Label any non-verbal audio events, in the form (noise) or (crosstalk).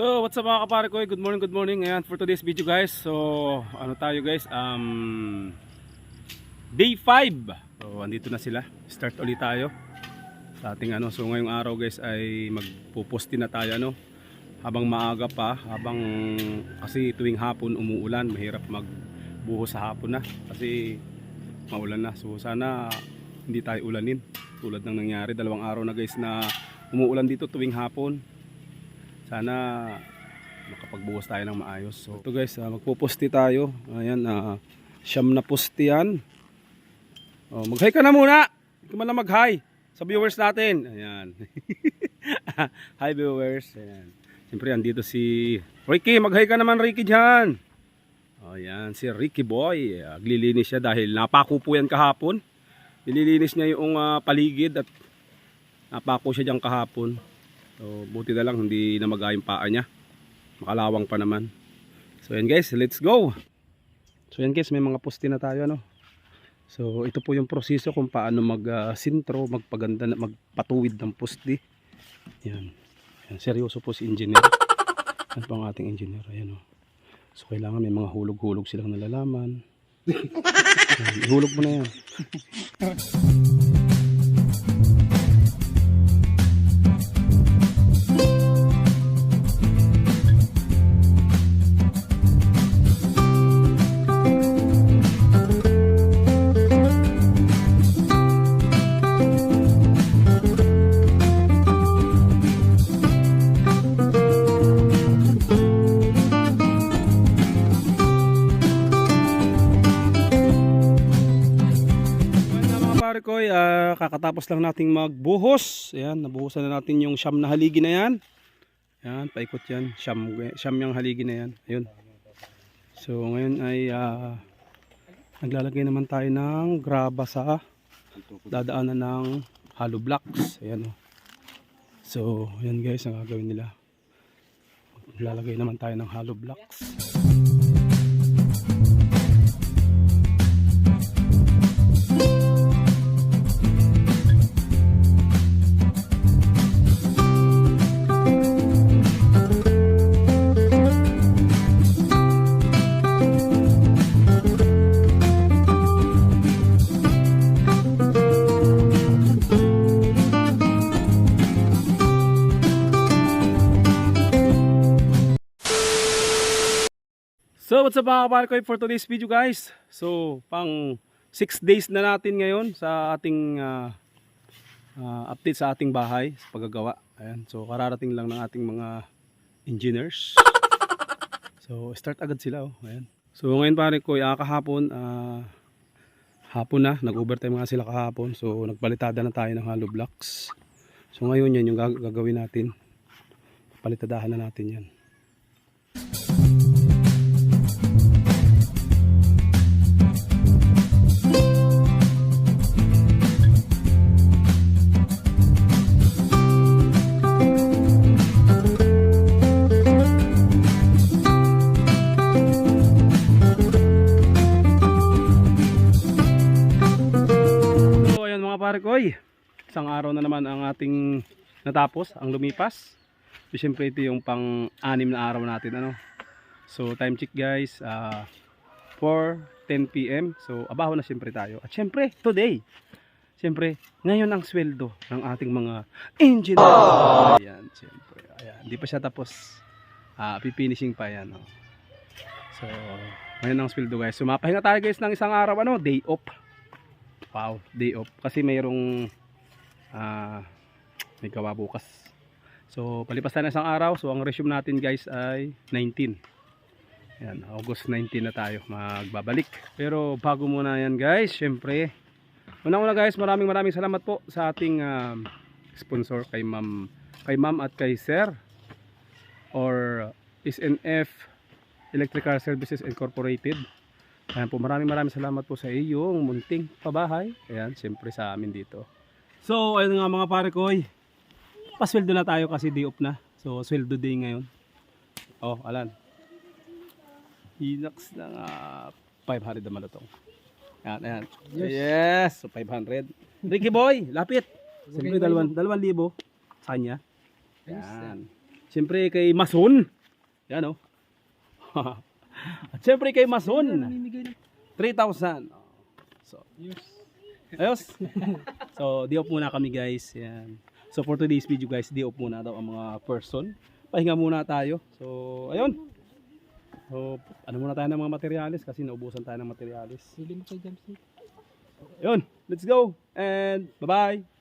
what's up mga kapare ko? Good morning, good morning. Ayan, for today's video guys. So, ano tayo guys? Um, day 5. So, andito na sila. Start ulit tayo. Sa ating ano. So, ngayong araw guys ay magpuposti na tayo ano. Habang maaga pa, habang kasi tuwing hapon umuulan, mahirap magbuhos sa hapon na. Kasi maulan na. So, sana hindi tayo ulanin. Tulad ng nangyari, dalawang araw na guys na umuulan dito tuwing hapon sana makapagbuhos tayo ng maayos. So ito guys, ah, magpupusti tayo. Ayan, uh, siyam na pusti yan. Oh, mag-hi ka na muna. Ka man lang mag-hi sa viewers natin. Ayan. (laughs) Hi viewers. Ayan. Siyempre, andito si Ricky. Mag-hi ka naman Ricky dyan. Oh, ayan, si Ricky Boy. Aglilinis siya dahil napako po yan kahapon. Nililinis niya yung ah, paligid at napako siya dyan kahapon. So, buti na lang hindi na maga yung paa niya. Makalawang pa naman. So, yan guys, let's go. So, yan guys, may mga poste na tayo, ano. So, ito po yung proseso kung paano mag-sintro, magpaganda, na- magpatuwid ng poste. Yan. yan. Seryoso po si engineer. Yan po ang ating engineer. Ayan, oh. So, kailangan may mga hulog-hulog silang nalalaman. (laughs) Yan, ihulog mo na yan. Kakatapos lang nating magbuhos. Ayan, nabuhusan na natin yung siyam na haligi na yan. Ayan, paikot yan. Siyam, siyam yung haligi na yan. Ayun. So ngayon ay ah, naglalagay naman tayo ng graba sa dadaanan ng hollow blocks. Ayan o. So, ayan guys, ang gagawin nila. Maglalagay naman tayo ng hollow blocks. So what's up mga kapare ko for today's video guys? So pang 6 days na natin ngayon sa ating ah, ah, update sa ating bahay sa paggagawa. Ayan, So kararating lang ng ating mga engineers. (laughs) So start agad sila oh. Ayan. So ngayon pare ko ah, kahapon ah, hapon na. Nag-overtime nga sila kahapon. So nagpalitada na tayo ng hollow blocks. So ngayon yan yung gag- gagawin natin. Palitadahan na natin yan isang araw na naman ang ating natapos, ang lumipas. So syempre ito yung pang-anim na araw natin ano. So time check guys, ah 4:10 PM. So abaho na syempre tayo. At syempre today, syempre ngayon ang sweldo ng ating mga engineer. Ayan, syempre. Ayan, hindi pa siya tapos. Ah, pipinishing pa yan. Oh. So, ngayon ang sweldo guys. So mapahinga tayo guys ng isang araw ano, day off. Wow, day off. Kasi mayroong ah may gawa bukas. So, palipas ng isang araw. So, ang resume natin guys ay 19. Yan, August 19 na tayo magbabalik. Pero bago muna yan guys, syempre, una-una guys, maraming maraming salamat po sa ating um, sponsor kay ma'am, kay ma'am at kay sir or SNF Electrical Services Incorporated. Ayan po, maraming maraming salamat po sa iyong munting pabahay. Ayan, siyempre sa amin dito. So, ayun nga mga pare ko, pasweldo na tayo kasi day off na. So, sweldo day ngayon. Oh, alan. Inax na nga 500 naman na to. Ayan, ayan. Yes. So, 500. Ricky Boy, lapit. Siyempre, dalawan, dalawan libo sa kanya. Yan. Siyempre, kay Mason. Yan oh. (laughs) At syempre kay Mason, Namimigay ng 3,000. So, Yes. Ayos. (laughs) so, di off muna kami guys. Yan. So, for today's video guys, di off muna daw ang mga person. Pahinga muna tayo. So, ayun. So, ano muna tayo ng mga materialis kasi naubusan tayo ng materialis. Sili mo kay Jamsi. Ayun, let's go and bye-bye.